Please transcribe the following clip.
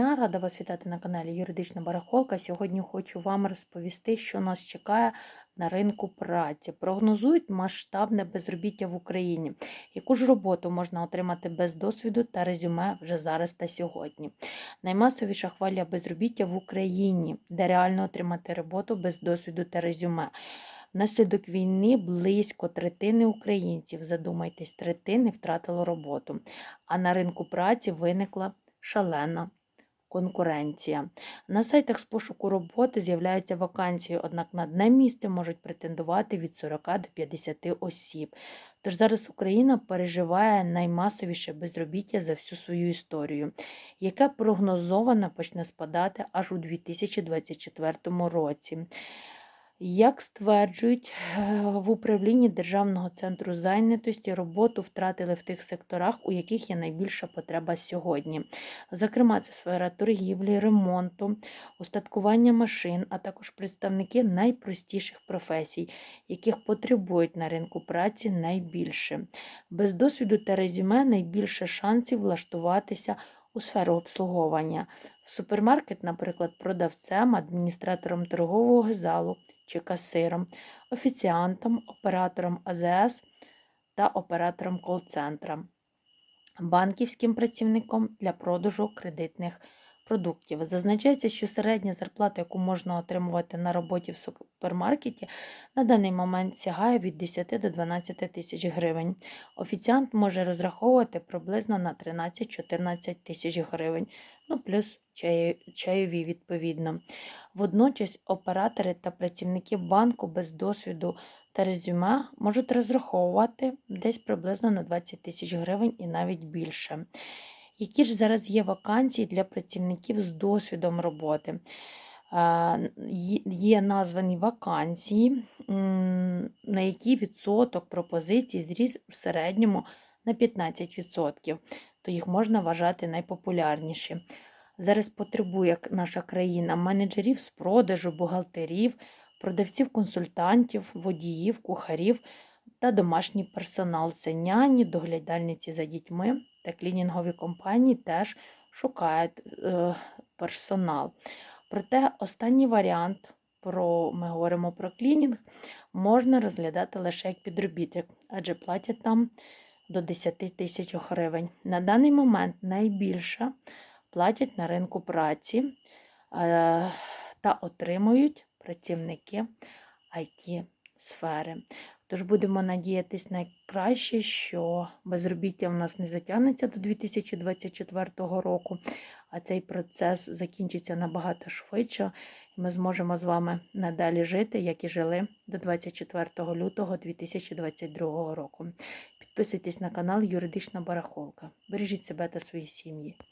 Я рада вас вітати на каналі Юридична Барахолка. Сьогодні хочу вам розповісти, що нас чекає на ринку праці. Прогнозують масштабне безробіття в Україні. Яку ж роботу можна отримати без досвіду та резюме вже зараз та сьогодні? Наймасовіша хвиля безробіття в Україні, де реально отримати роботу без досвіду та резюме. Внаслідок війни близько третини українців, задумайтесь, третини втратило роботу, а на ринку праці виникла шалена конкуренція. На сайтах з пошуку роботи з'являються вакансії, однак на одне місце можуть претендувати від 40 до 50 осіб. Тож зараз Україна переживає наймасовіше безробіття за всю свою історію, яке прогнозовано почне спадати аж у 2024 році. Як стверджують е, в управлінні Державного центру зайнятості, роботу втратили в тих секторах, у яких є найбільша потреба сьогодні. Зокрема, це сфера торгівлі, ремонту, устаткування машин, а також представники найпростіших професій, яких потребують на ринку праці найбільше. Без досвіду та резюме найбільше шансів влаштуватися у сферу обслуговування. В супермаркет, наприклад, продавцем, адміністратором торгового залу чи касиром, офіціантом, оператором АЗС та оператором кол-центра, банківським працівником для продажу кредитних продуктів. Зазначається, що середня зарплата, яку можна отримувати на роботі в супермаркеті, на даний момент сягає від 10 до 12 тисяч гривень. Офіціант може розраховувати приблизно на 13-14 тисяч гривень, ну плюс чайові відповідно. Водночас оператори та працівники банку без досвіду та резюме можуть розраховувати десь приблизно на 20 тисяч гривень і навіть більше. Які ж зараз є вакансії для працівників з досвідом роботи? Є названі вакансії, на які відсоток пропозицій зріс в середньому на 15%, то їх можна вважати найпопулярніші. Зараз потребує наша країна менеджерів з продажу, бухгалтерів, продавців-консультантів, водіїв, кухарів та домашній персонал. Це няні, доглядальниці за дітьми та клінінгові компанії теж шукають е, персонал. Проте останній варіант, про, ми говоримо про клінінг, можна розглядати лише як підробіток, адже платять там до 10 тисяч гривень. На даний момент найбільше платять на ринку праці е, та отримують працівники it сфери. Тож будемо надіятись найкраще, що безробіття в нас не затягнеться до 2024 року, а цей процес закінчиться набагато швидше, і ми зможемо з вами надалі жити, як і жили до 24 лютого 2022 року. Підписуйтесь на канал Юридична Барахолка. Бережіть себе та свої сім'ї.